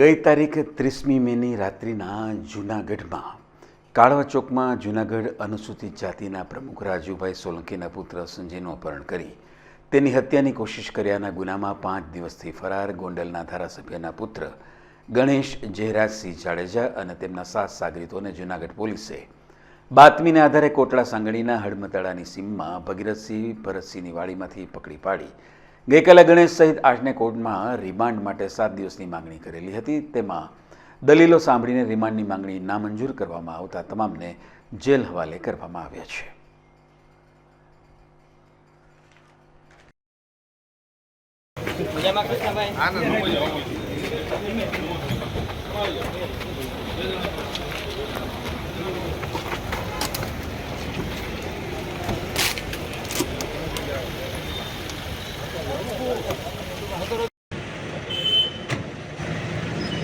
ગઈ તારીખ ત્રીસમી મેની રાત્રિના જૂનાગઢમાં, કાળવા ચોકમાં જૂનાગઢ અનુસૂચિત જાતિના પ્રમુખ રાજુભાઈ સોલંકીના પુત્ર સંજયનું અપહરણ કરી, તેની હત્યાની કોશિશ કર્યાના ગુનામાં પાંચ દિવસથી ફરાર ગોંડલના ધારાસભ્યના પુત્ર ગણેશ જયરાજસિંહ જાડેજા અને તેમના સાત સાગરીતોને જૂનાગઢ પોલીસે બાતમીના આધારે કોટડા સાંગણીના હડમતાળાની સીમમાં ભગીરથસિંહ ભરતસિંહની વાડીમાંથી પકડી પાડી ગઈકાલે ગણેશ સહિત આઠને કોર્ટમાં રિમાન્ડ માટે સાત દિવસની માંગણી કરેલી હતી. તેમાં દલીલો સાંભળીને રિમાન્ડની માંગણી નામંજૂર કરવામાં આવતા તમામને જેલ હવાલે કરવામાં આવ્યા છે. મજામાં કૃષ્ણભાઈ? ハトロイ。